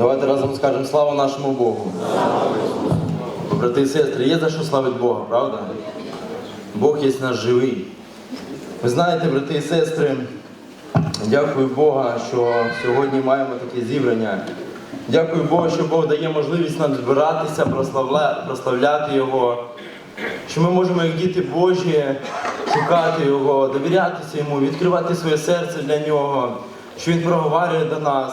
Давайте разом скажемо слава нашому Богу. Брати і сестри, є за що славити Бога, правда? Бог є наш живий. Ви знаєте, брати і сестри, дякую Бога, що сьогодні маємо таке зібрання. Дякую Богу, що Бог дає можливість нам збиратися, прославляти Його. Що ми можемо, як діти Божі, шукати Його, довірятися Йому, відкривати своє серце для Нього, що Він проговорює до нас,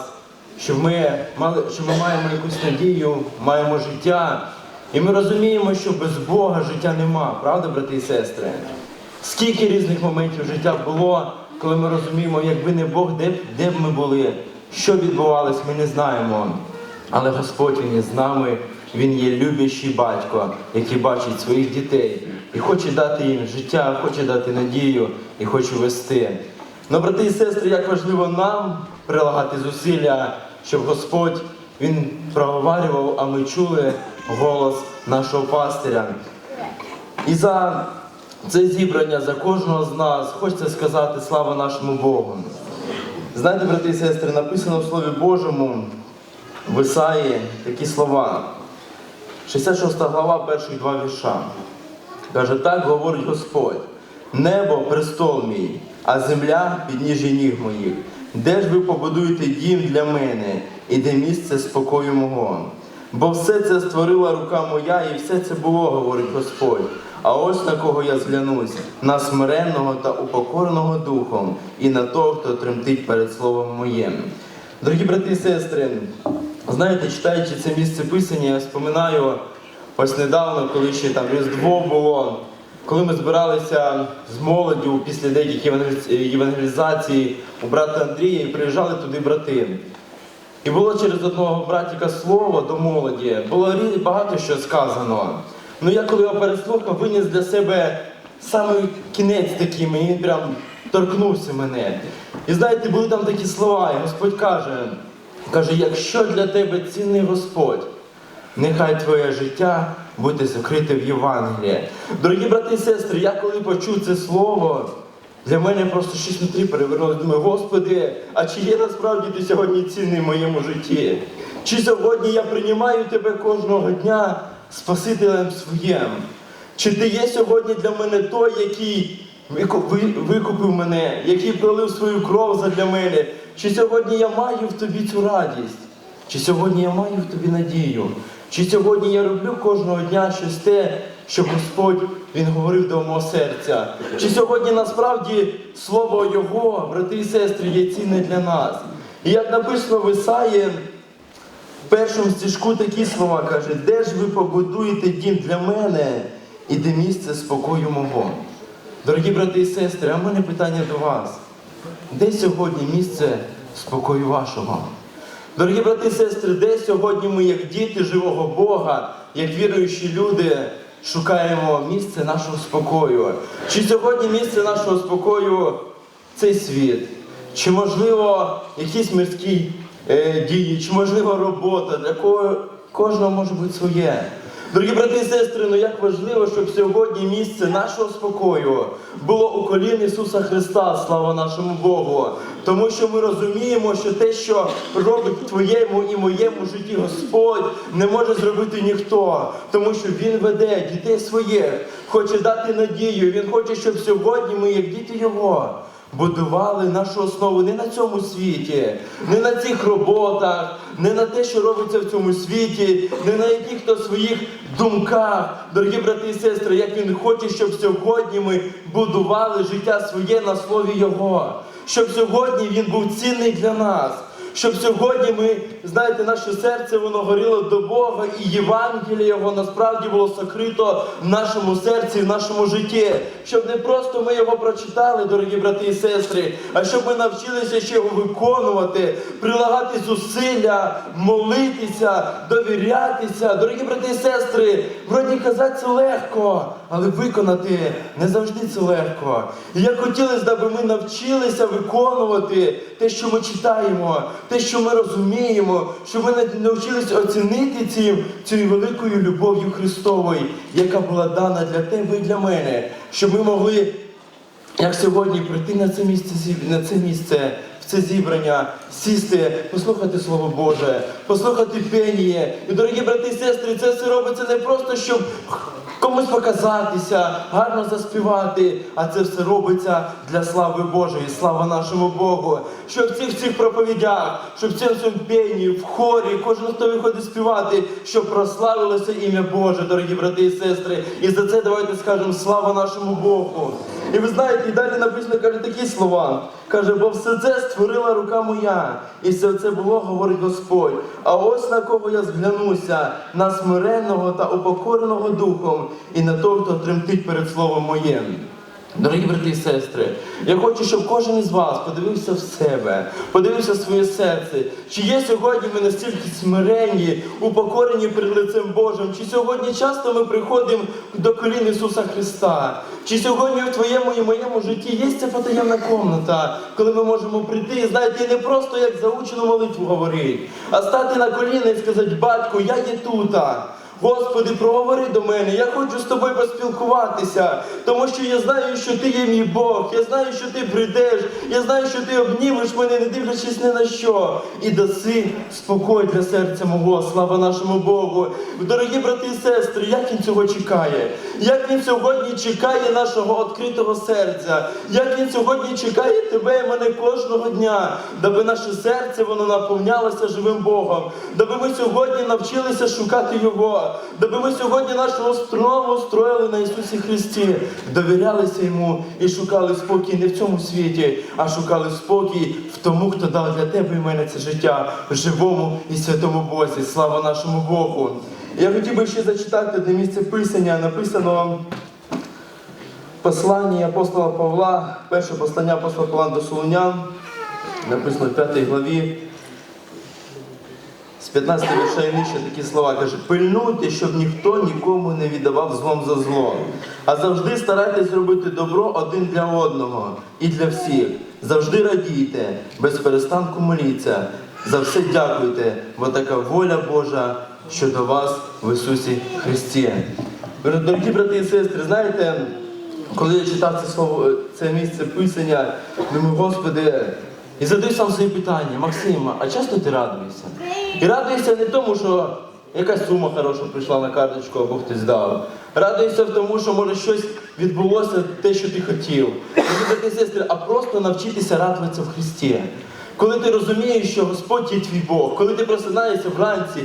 що ми, мали, що ми маємо якусь надію, маємо життя. І ми розуміємо, що без Бога життя нема, правда, брати і сестри? Скільки різних моментів життя було, коли ми розуміємо, якби не Бог, де б, де б ми були, що відбувалось, ми не знаємо. Але Господь Він є з нами, Він є любящий батько, який бачить своїх дітей і хоче дати їм життя, хоче дати надію і хоче вести. Ну, брати і сестри, як важливо нам прилагати зусилля, щоб Господь Він проговарював, а ми чули голос нашого пастиря. І за це зібрання, за кожного з нас, хочеться сказати слава нашому Богу. Знаєте, брати і сестри, написано в Слові Божому в Ісаї такі слова. 66 глава, перших два вірша. Каже, так говорить Господь. Небо престол мій, а земля підніжжя ніг моїх. Де ж ви побудуєте дім для мене, і де місце спокою мого? Бо все це створила рука моя, і все це було, говорить Господь. А ось на кого я зглянусь, на смиренного та упокореного духом, і на того, хто тремтить перед словом моїм. Дорогі брати і сестри, знаєте, читаючи це місце писання, я споминаю ось недавно, коли ще там Різдво було, коли ми збиралися з молоддю після деяких євангеліз- євангелізацій у брата Андрія і приїжджали туди брати. І було через одного братіка слово до молоді, було багато що сказано. Ну я коли його переслухав, виніс для себе саме кінець такий, мені прям торкнувся мене. І знаєте, були там такі слова, і Господь каже, каже, якщо для тебе цінний Господь, нехай твоє життя буде закрите в Євангелії. Дорогі брати і сестри, я коли почув це слово, для мене просто щось внутрі перевернулося. Думаю, Господи, а чи є насправді ти сьогодні цінний в моєму житті? Чи сьогодні я приймаю тебе кожного дня Спасителем своїм? Чи ти є сьогодні для мене той, який викупив мене, який пролив свою кров задля мене? Чи сьогодні я маю в тобі цю радість? Чи сьогодні я маю в тобі надію? Чи сьогодні я роблю кожного дня щось те, що Господь Він говорив до мого серця? Чи сьогодні насправді слово Його, брати і сестри, є цінне для нас? І як написано в Ісаї, в першому стежку такі слова каже, де ж ви побудуєте дім для мене і де місце спокою мого? Дорогі брати і сестри, а в мене питання до вас. Де сьогодні місце спокою вашого? Дорогі брати і сестри, де сьогодні ми, як діти живого Бога, як віруючі люди, шукаємо місце нашого спокою? Чи сьогодні місце нашого спокою цей світ? Чи можливо якісь мирські е, дії, чи можливо робота, для кого кожного може бути своє? Дорогі брати і сестри, ну як важливо, щоб сьогодні місце нашого спокою було у колін Ісуса Христа, слава нашому Богу. Тому що ми розуміємо, що те, що робить твоєму і моєму житті Господь, не може зробити ніхто, тому що Він веде дітей своїх, хоче дати надію. Він хоче, щоб сьогодні ми, як діти Його, будували нашу основу не на цьому світі, не на цих роботах, не на те, що робиться в цьому світі, не на яких-то своїх думках. Дорогі брати і сестри, як він хоче, щоб сьогодні ми будували життя своє на слові Його, щоб сьогодні він був цінний для нас. Щоб сьогодні ми, знаєте, наше серце воно горіло до Бога, і Євангеліє його насправді було сокрито в нашому серці, в нашому житті. Щоб не просто ми його прочитали, дорогі брати і сестри, а щоб ми навчилися ще його виконувати, прилагати зусилля, молитися, довірятися. Дорогі брати і сестри, вроді казати це легко, але виконати не завжди це легко. І як хотілося, аби ми навчилися виконувати те, що ми читаємо, те, що ми розуміємо, що ми навчилися оцінити цією, цією великою любов'ю Христовою, яка була дана для тебе і для мене, щоб ми могли, як сьогодні, прийти на це місце, на це місце це зібрання, сісти, послухати Слово Боже, послухати пеніє. І, дорогі брати і сестри, це все робиться не просто, щоб комусь показатися, гарно заспівати, а це все робиться для слави Божої, слава нашому Богу. Щоб в цих всіх проповідях, щоб в цьому пенні, в хорі, кожен, хто виходить співати, щоб прославилося ім'я Боже, дорогі брати і сестри. І за це давайте скажемо слава нашому Богу. І ви знаєте, і далі написано каже такі слова. Каже, бо все це створила рука моя, і все це було, говорить Господь. А ось на кого я зглянуся, на смиренного та упокореного духом, і на того, хто тремтить перед словом моїм. Дорогі брати і сестри, я хочу, щоб кожен із вас подивився в себе, подивився в своє серце. Чи є сьогодні ми настільки смиренні, упокорені перед лицем Божим? Чи сьогодні часто ми приходимо до колін Ісуса Христа? Чи сьогодні в твоєму і моєму житті є ця потаємна комната, коли ми можемо прийти і знаєте, не просто як заучену молитву говорити, а стати на коліна і сказати, батько, я є тута. Господи, проговори до мене, я хочу з тобою поспілкуватися, тому що я знаю, що ти є мій Бог, я знаю, що ти прийдеш, я знаю, що ти обнімеш мене, не дивлячись ні на що, і даси спокій для серця мого, слава нашому Богу. Дорогі брати і сестри, як він цього чекає? Як він сьогодні чекає нашого відкритого серця? Як він сьогодні чекає тебе і мене кожного дня, даби наше серце воно наповнялося живим Богом, даби ми сьогодні навчилися шукати Його, даби ми сьогодні нашу основу строїли на Ісусі Христі, довірялися Йому і шукали спокій не в цьому світі, а шукали спокій в тому, хто дав для тебе і мене це життя живому і святому Бозі. Слава нашому Богу! Я хотів би ще зачитати одне місце писання, написано в посланні апостола Павла, перше послання апостола Павла до Солунян, написано в 5 главі. З 15 вірша і нижче такі слова каже: пильнуйте, щоб ніхто нікому не віддавав злом за зло, а завжди старайтесь зробити добро один для одного і для всіх. Завжди радійте, без перестанку моліться, за все дякуйте, бо така воля Божа щодо вас в Ісусі Христі. Дорогі брати і сестри, знаєте, коли я читав це слово, це місце писання, думаю, Господи, і задаю сам собі питання, Максима, а часто ти радуєшся? І радуєшся не тому, що якась сума хороша прийшла на карточку або хтось дав. Радуєшся в тому, що може щось відбулося, те, що ти хотів. Брати сестри, а просто навчитися радуватися в Христі. Коли ти розумієш, що Господь є твій Бог, коли ти просинаєшся вранці,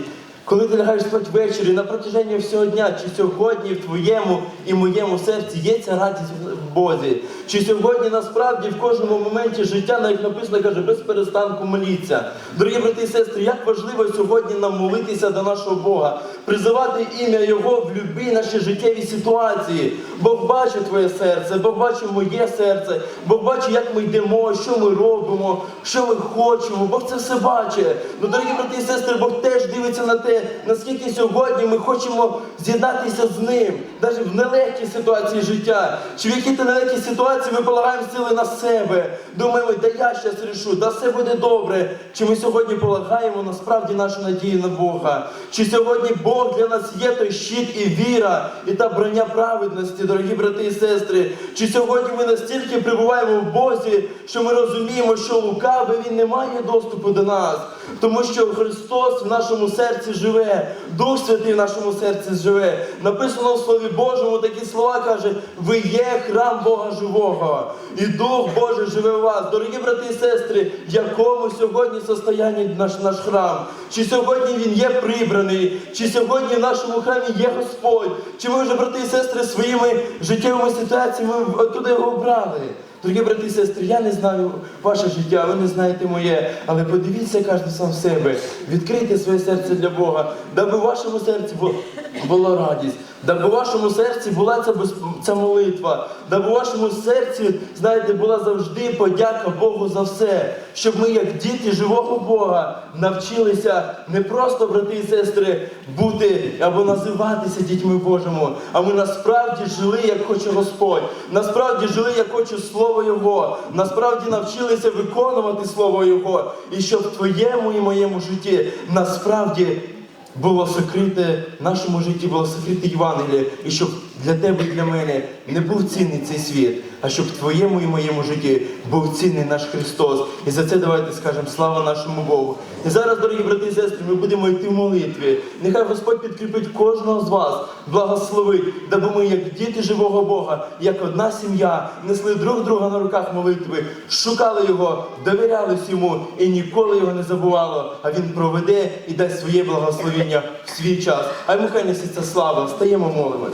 коли ти лягаєш спати ввечері, на протяженні всього дня, чи сьогодні в твоєму і моєму серці є ця радість в Бозі? Чи сьогодні насправді в кожному моменті життя, на як написано, каже, без перестанку моліться? Дорогі брати і сестри, як важливо сьогодні нам молитися до нашого Бога, призивати ім'я Його в любій нашій життєвій ситуації. Бог бачить твоє серце, Бог бачить моє серце, Бог бачить, як ми йдемо, що ми робимо, що ми хочемо. Бог це все бачить. Ну, дорогі брати і сестри, Бог теж дивиться на те, наскільки сьогодні ми хочемо з'єднатися з ним, навіть в нелегкій ситуації життя. Чи в якій-то нелегкій ситуації ми полагаємо сили на себе. Думаємо, да я щас рішу, да все буде добре. Чи ми сьогодні полагаємо насправді нашу надію на Бога? Чи сьогодні Бог для нас є той щит і віра, і та броня праведності, дорогі брати і сестри? Чи сьогодні ми настільки прибуваємо в Бозі, що ми розуміємо, що лукавий він не має доступу до нас, тому що Христос в нашому серці живе, Дух Святий в нашому серці живе. Написано в Слові Божому такі слова каже: ви є храм Бога живого, і Дух Божий живе у вас. Дорогі брати і сестри, в якому сьогодні состоянні наш, наш храм? Чи сьогодні він є прибраний? Чи сьогодні в нашому храмі є Господь? Чи ми вже, брати і сестри, своїми життєвими ситуаціями оттуда його обрали? Дорогі брати і сестри, я не знаю ваше життя, ви не знаєте моє, але подивіться кожен сам себе, відкрийте своє серце для Бога, даби в вашому серці була радість, даби в вашому серці була ця, ця молитва, даби в вашому серці, знаєте, була завжди подяка Богу за все, щоб ми, як діти живого Бога, навчилися не просто, брати і сестри, бути або називатися дітьми Божими, а ми насправді жили, як хоче Господь, насправді жили, як хоче Слово Його, насправді навчилися виконувати Слово Його, і щоб в твоєму і моєму житті насправді було сокрите, в нашому житті було сокрите Євангеліє, і щоб для тебе і для мене не був цінний цей світ, а щоб в твоєму і моєму житті був цінний наш Христос. І за це давайте скажемо слава нашому Богу. І зараз, дорогі брати і сестри, ми будемо йти в молитві. Нехай Господь підкріпить кожного з вас, благословить, даби ми, як діти живого Бога, як одна сім'я, несли друг друга на руках молитви, шукали його, довірялись йому і ніколи його не забувало. А він проведе і дасть своє благословення в свій час. А нехай несеться слава. Стаємо молимось.